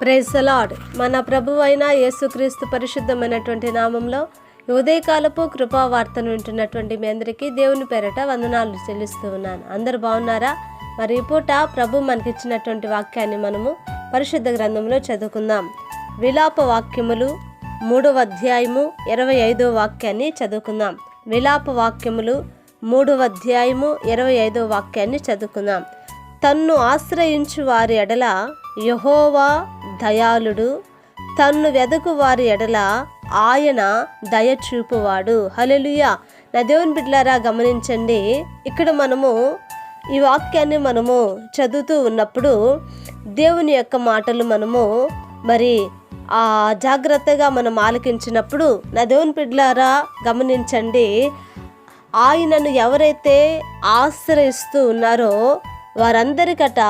Praise lord మన ప్రభు అయిన యేసుక్రీస్తు పరిశుద్ధమైనటువంటి నామంలో ఉదయకాలపు కృపా వార్తను వింటున్నటువంటి మీ అందరికీ దేవుని పేరట వందనాలు చెల్లిస్తూ ఉన్నాను. అందరు బాగున్నారా? మరి పూట ప్రభు మనకిచ్చినటువంటి వాక్యాన్ని మనము పరిశుద్ధ గ్రంథంలో చదువుకుందాం. విలాప వాక్యములు మూడవ అధ్యాయము ఇరవై ఐదో వాక్యాన్ని చదువుకుందాం. విలాప వాక్యములు మూడవ అధ్యాయము ఇరవై ఐదో వాక్యాన్ని చదువుకుందాం. తన్ను ఆశ్రయించు వారి ఎడల యహోవా దయాళుడు. తన్ను వెదకు వారి ఎడల ఆయన దయ చూపువాడు హలెలుయా నా దేవుని గమనించండి. ఇక్కడ మనము ఈ వాక్యాన్ని మనము చదువుతూ ఉన్నప్పుడు దేవుని యొక్క మాటలు మనము మరి ఆ జాగ్రత్తగా మనం ఆలకించినప్పుడు నా దేవుని గమనించండి. ఆయనను ఎవరైతే ఆశ్రయిస్తూ ఉన్నారో వారందరికట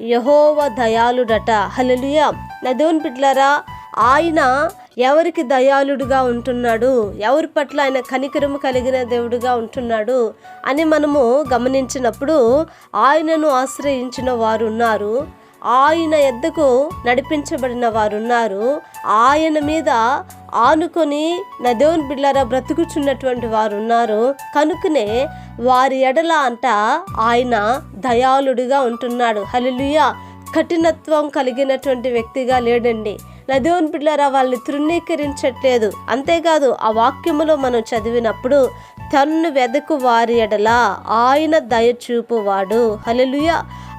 యహోవ దయాళుడట. హలలుయ నా పిట్లరా ఆయన ఎవరికి దయాళుడుగా ఉంటున్నాడు? ఎవరి పట్ల ఆయన కనికరము కలిగిన దేవుడుగా ఉంటున్నాడు? అని మనము గమనించినప్పుడు ఆయనను ఆశ్రయించిన వారు ఉన్నారు ఆయన ఎద్దకు నడిపించబడిన వారు ఉన్నారు ఆయన మీద ఆనుకొని నా దేవుని బ్రతుకుచున్నటువంటి వారు ఉన్నారు కనుకనే వారి ఎడల అంట ఆయన దయాళుడిగా ఉంటున్నాడు. హలిలుయ కఠినత్వం కలిగినటువంటి వ్యక్తిగా లేడండి. నా దేవుని బిడ్డారా వాళ్ళని తృణీకరించట్లేదు. అంతేకాదు ఆ వాక్యములో మనం చదివినప్పుడు తన్ను వెదకు వారి ఎడల ఆయన దయచూపువాడు. హలెలుయ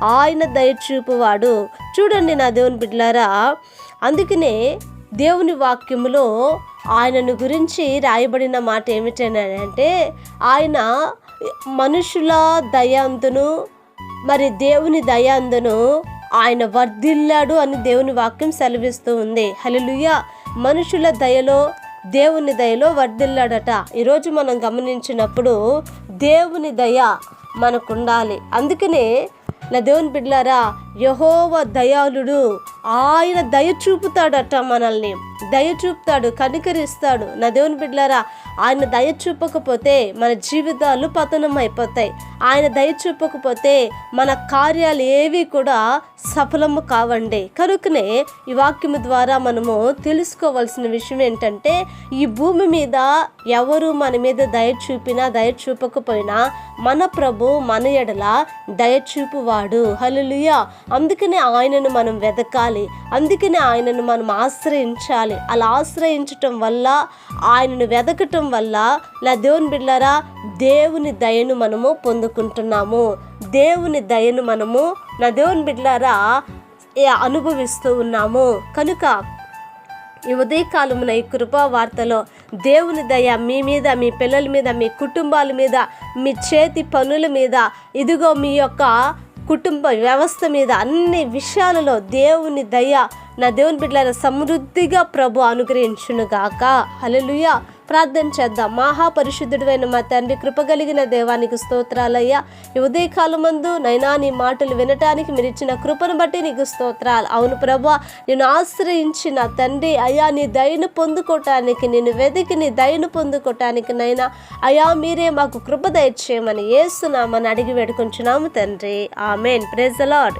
ఆయన దయచూపువాడు. చూడండి నా దేవుని బిడ్డలారా అందుకనే దేవుని వాక్యములో ఆయనను గురించి రాయబడిన మాట ఏమిటంటే ఆయన మనుషుల దయాందును మరి దేవుని దయాందును ఆయన వర్ధిల్లాడు అని దేవుని వాక్యం సెలవిస్తూ ఉంది. హలలుయ మనుషుల దయలో దేవుని దయలో వర్ధిల్లాడట. ఈరోజు మనం గమనించినప్పుడు దేవుని దయ మనకుండాలి. అందుకనే నా దేవుని బిడ్డలారా యహోవ దయాళుడు ఆయన దయ చూపుతాడట మనల్ని. దయ చూపుతాడు కనికరిస్తాడు. నా దేవుని బిడ్డలారా ఆయన దయ చూపకపోతే మన జీవితాలు పతనం అయిపోతాయి ఆయన దయ చూపకపోతే మన కార్యాలు ఏవి కూడా సఫలము కావండి. కనుకనే ఈ వాక్యము ద్వారా మనము తెలుసుకోవాల్సిన విషయం ఏంటంటే ఈ భూమి మీద ఎవరు మన మీద దయ చూపినా దయ చూపకపోయినా మన ప్రభు మన ఎడల దయ చూపువాడు హలులుయా అందుకనే ఆయనను మనం వెతకాలి అందుకనే ఆయనను మనం ఆశ్రయించాలి. అలా ఆశ్రయించటం వల్ల ఆయనను వెతకటం వల్ల నా దేవుని బిళ్ళారా దేవుని దయను మనము పొందుకుంటున్నాము. దేవుని దయను మనము నా దేవుని బిడ్డారా అనుభవిస్తూ ఉన్నాము. కనుక ఈ ఉదయకాలమున ఈ కృపా వార్తలో దేవుని దయ మీ మీద మీ పిల్లల మీద మీ కుటుంబాల మీద మీ చేతి పనుల మీద ఇదిగో మీ యొక్క కుటుంబ వ్యవస్థ మీద అన్ని విషయాలలో దేవుని దయ నా దేవుని బిడ్డల సమృద్ధిగా ప్రభు అనుగ్రహించునుగాక. హలలుయ ప్రార్థన చేద్దాం. మహాపరిశుద్ధుడైన మా తండ్రి కృపగలిగిన దేవానికి స్తోత్రాలయ్యా. ఈ ఉదయకాలం మందు నైనా నీ మాటలు వినటానికి మీరు ఇచ్చిన కృపను బట్టి నీకు స్తోత్రాలు. అవును ప్రభా నేను ఆశ్రయించిన తండ్రి అయ్యా నీ దయను పొందుకోవటానికి నేను వెతికి నీ దయను పొందుకోవటానికి నైనా అయ్యా మీరే మాకు కృప దయచేయమని ఏస్తున్నామని అడిగి వేడుకుంటున్నాము తండ్రి. ఆమెన్. ప్రెజలాడ్